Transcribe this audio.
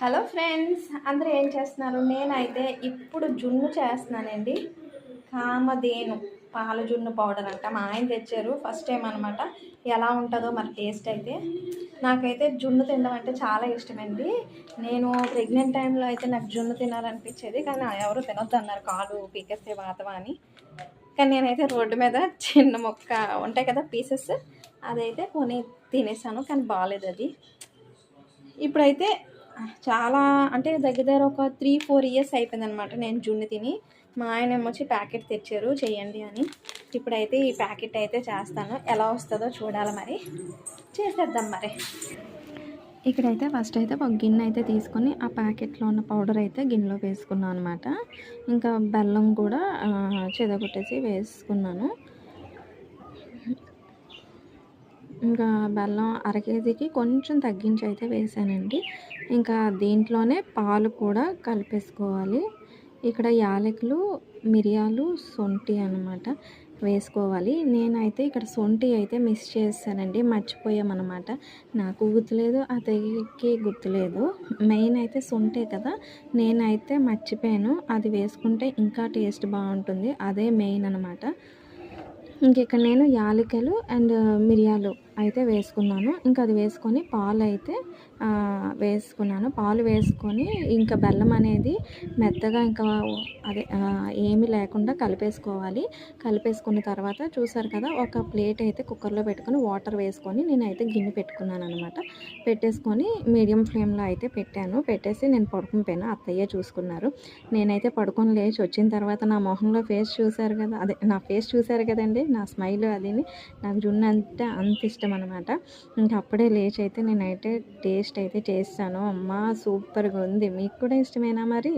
Hello friends అందరూ ఏం చేస్తున్నారు? నేనైతే ఇప్పుడు జున్ను చేస్తున్నానండి. కామధేను పాల జున్ను పౌడర్ అంట. మా ఆయన తెచ్చారు ఫస్ట్ టైం అనమాట ఎలా ఉంటుందో మరి టేస్ట్ అయితే. నాకైతే జున్ను తినడం అంటే చాలా ఇష్టమండి. నేను ప్రెగ్నెంట్ టైంలో అయితే నాకు జున్ను తినాలనిపించేది కానీ ఎవరు తినొద్దు అన్నారు. కాలు పీకేస్తే వాతవా అని. కానీ నేనైతే రోడ్డు మీద చిన్న మొక్క ఉంటాయి కదా పీసెస్ అదైతే కొని తినేసాను కానీ బాగాలేదు అది. ఇప్పుడైతే చాలా అంటే దగ్గర దగ్గర ఒక త్రీ ఫోర్ ఇయర్స్ అయిపోయిందనమాట నేను జున్ను తిని. మా ఆయన వచ్చి ప్యాకెట్ తెచ్చారు చేయండి అని. ఇప్పుడైతే ఈ ప్యాకెట్ అయితే చేస్తాను. ఎలా వస్తుందో చూడాలి మరి. చేసేద్దాం మరి. ఇక్కడైతే ఫస్ట్ అయితే ఒక గిన్నె అయితే తీసుకొని ఆ ప్యాకెట్లో ఉన్న పౌడర్ అయితే గిన్నెలో వేసుకున్నాను అనమాట ఇంకా బెల్లం కూడా చెదగొట్టేసి వేసుకున్నాను. ఇంకా బెల్లం అర కేజీకి కొంచెం తగ్గించి అయితే వేసానండి. ఇంకా దీంట్లోనే పాలు కూడా కలిపేసుకోవాలి. ఇక్కడ యాలకులు మిరియాలు సొంటి అన్నమాట వేసుకోవాలి. నేనైతే ఇక్కడ సొంటి అయితే మిస్ చేస్తానండి మర్చిపోయామన్నమాట. నాకు గుర్తులేదు అతనికి గుర్తులేదు. మెయిన్ అయితే సొంటే కదా నేనైతే మర్చిపోయాను. అది వేసుకుంటే ఇంకా టేస్ట్ బాగుంటుంది అదే మెయిన్ అనమాట ఇంక ఇక్కడ నేను యాలకులు అండ్ మిరియాలు అయితే వేసుకున్నాను. ఇంకా అది వేసుకొని పాలు అయితే వేసుకున్నాను. పాలు వేసుకొని ఇంకా బెల్లం అనేది మెత్తగా ఇంకా అదే ఏమి ఏమీ లేకుండా కలిపేసుకోవాలి. కలిపేసుకున్న తర్వాత చూసారు కదా ఒక ప్లేట్ అయితే కుక్కర్లో పెట్టుకొని వాటర్ వేసుకొని నేనైతే గిన్నె పెట్టుకున్నాను అనమాట పెట్టేసుకొని మీడియం ఫ్లేమ్లో అయితే పెట్టాను. పెట్టేసి నేను పడుకుని పోయాను అత్తయ్య చూసుకున్నారు. నేనైతే పడుకొని లేచి వచ్చిన తర్వాత నా మొహంలో ఫేస్ చూశారు కదా అదే నా ఫేస్ చూశారు కదండి నా స్మైల్ అదిని. నాకు జున్ను అంటే అంత ఇష్టం అనమాట ఇంకా అప్పుడే లేచి అయితే నేనైతే టేస్ట్ అయితే చేస్తాను. అమ్మ సూపర్గా ఉంది మీకు కూడా ఇష్టమేనా మరి?